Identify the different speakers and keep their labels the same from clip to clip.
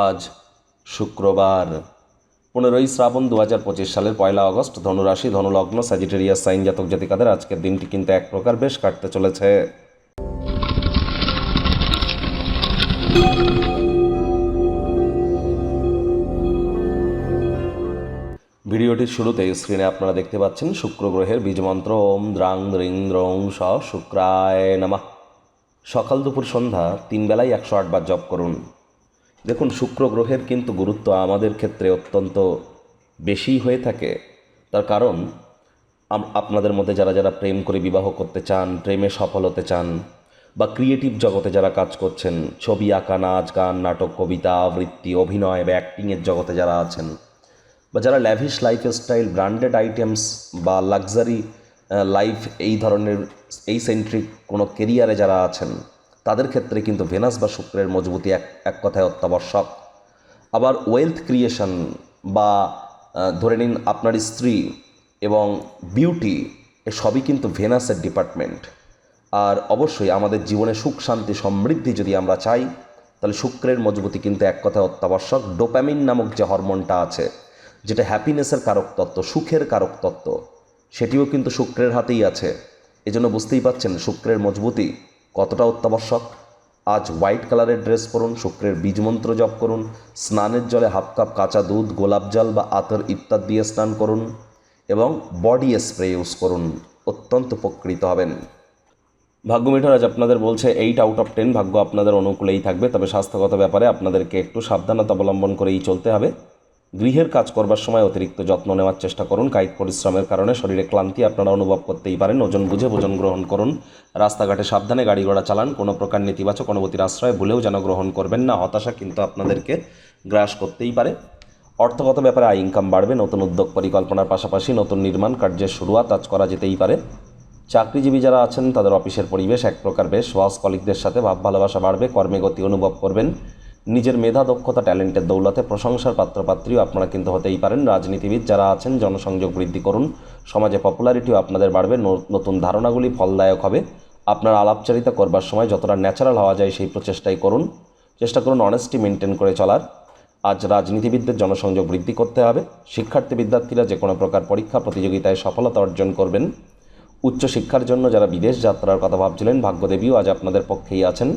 Speaker 1: আজ শুক্রবার। পনেরোই শ্রাবণ দু হাজার পঁচিশ সালের পয়লা আগস্ট, ধনুরাশি, ধনুলগ্ন স্যাজিটেরিয়াস সাইন জাতক জাতিকাদের আজকের দিনটি কিন্তু এক প্রকার বেশ কাটতে চলেছে। ভিডিওটির শুরুতে স্ক্রিনে আপনারা দেখতে পাচ্ছেন শুক্র গ্রহের বীজমন্ত্র ওম দ্রাং দ্রিং দ্রং স শুক্রায় নামা। সকাল দুপুর সন্ধ্যা তিন বেলায় একশো আটবার জপ করুন। দেখুন, শুক্র গ্রহের কিন্তু গুরুত্ব আমাদের ক্ষেত্রে অত্যন্ত বেশি হয়ে থাকে। তার কারণ আপনাদের মধ্যে যারা যারা প্রেম করে বিবাহ করতে চান, প্রেমে সফল হতে চান, বা ক্রিয়েটিভ জগতে যারা কাজ করছেন, ছবি আঁকা, নাচ গান, নাটক, কবিতা, আবৃত্তি, অভিনয় বা অ্যাক্টিংয়ের জগতে যারা আছেন, বা যারা ল্যাভিশ লাইফস্টাইল ব্র্যান্ডেড আইটেমস বা লাক্সারি লাইফ এই ধরনের, এই সেন্ট্রিক কোনো কেরিয়ারে যারা আছেন তাদের ক্ষেত্রে কিন্তু ভেনাস বা শুক্রের মজবুতি এক এক কথায় অত্যাবশ্যক। আবার ওয়েলথ ক্রিয়েশন বা ধরে নিন আপনার স্ত্রী এবং বিউটি এ সবই কিন্তু ভেনাসের ডিপার্টমেন্ট আর অবশ্যই আমাদের জীবনে সুখ, শান্তি, সমৃদ্ধি যদি আমরা চাই, তাহলে শুক্রের মজবুতি কিন্তু এক কথায় অত্যাবশ্যক। ডোপ্যামিন নামক যে হরমোনটা আছে, যেটা হ্যাপিনেসের কারক তত্ত্ব, সুখের কারক তত্ত্ব, সেটিও কিন্তু শুক্রের হাতেই আছে। এজন্য বুঝতেই পাচ্ছেন শুক্রের মজবুতি কতটা অত্যাবশ্যক? আজ হোয়াইট কালারের ড্রেস পরুন, শুক্রের বীজমন্ত্র জপ করুন, স্নানের জলে হাফ কাপ কাঁচা দুধ, গোলাপ জল বা আতর ইত্যাদি দিয়ে স্নান করুন এবং বডি স্প্রে ইউজ করুন। অত্যন্ত উপকৃত হবেন। ভাগ্য মিটার আজ আপনাদের বলছে এইট আউট অফ টেন ভাগ্য আপনাদের অনুকূলেই থাকবে, তবে স্বাস্থ্যগত ব্যাপারে আপনাদেরকে একটু সাবধানতা অবলম্বন করেই চলতে হবে। গৃহের কাজ করবার সময় অতিরিক্ত যত্ন নেওয়ার চেষ্টা করুন। কায়িক পরিশ্রমের কারণে শরীরে ক্লান্তি আপনারা অনুভব করতেই পারেন। ওজন বুঝে ভোজন গ্রহণ করুন। রাস্তাঘাটে সাবধানে গাড়ি ঘোড়া চালান। কোনো প্রকার নেতিবাচক অনুভূতির আশ্রয় ভুলেও যেন গ্রহণ করবেন না। হতাশা কিন্তু আপনাদেরকে গ্রাস করতেই পারে। অর্থগত ব্যাপারে আয় ইনকাম বাড়বে। নতুন উদ্যোগ পরিকল্পনার পাশাপাশি নতুন নির্মাণ কার্যের শুরুয়াত আজ করা যেতেই পারে। চাকরিজীবী যারা আছেন, তাদের অফিসের পরিবেশ এক প্রকার বেশ। বস কলিকদের সাথে ভাব ভালোবাসা বাড়বে। কর্মে গতি অনুভব করবেন। নিজের মেধা, দক্ষতা, ট্যালেন্টের দৌলতে প্রশংসার পাত্রপাত্রীও আপনারা কিন্তু হতেই পারেন। রাজনীতিবিদ যারা আছেন, জনসংযোগ বৃদ্ধি করুন। সমাজে পপুলারিটিও আপনাদের বাড়বে। নতুন ধারণাগুলি ফলদায়ক হবে। আপনার আলাপচারিতা করবার সময় যতটা ন্যাচারাল হওয়া যায় সেই প্রচেষ্টাই করুন। চেষ্টা করুন অনেস্টি মেনটেন করে চলার। আজ রাজনীতিবিদদের জনসংযোগ বৃদ্ধি করতে হবে। শিক্ষার্থী বিদ্যার্থীরা যে কোনো প্রকার পরীক্ষা, প্রতিযোগিতায় সফলতা অর্জন করবেন। উচ্চশিক্ষার জন্য যারা বিদেশ যাত্রার কথা ভাবছিলেন, ভাগ্যদেবীও আজ আপনাদের পক্ষেই আছেন।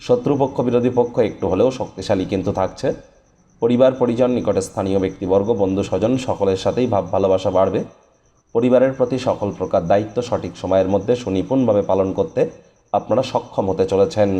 Speaker 1: শত্রুপক্ষ, বিরোধী পক্ষ একটু হলেও শক্তিশালী কিন্তু থাকছে। পরিবার, পরিজন, নিকটে স্থানীয় ব্যক্তিবর্গ, বন্ধু, স্বজন সকলের সাথেই ভাব, ভালোবাসা বাড়বে। পরিবারের প্রতি সকল প্রকার দায়িত্ব সঠিক সময়ের মধ্যে সুনিপুণভাবে পালন করতে আপনারা সক্ষম হতে চলেছেন।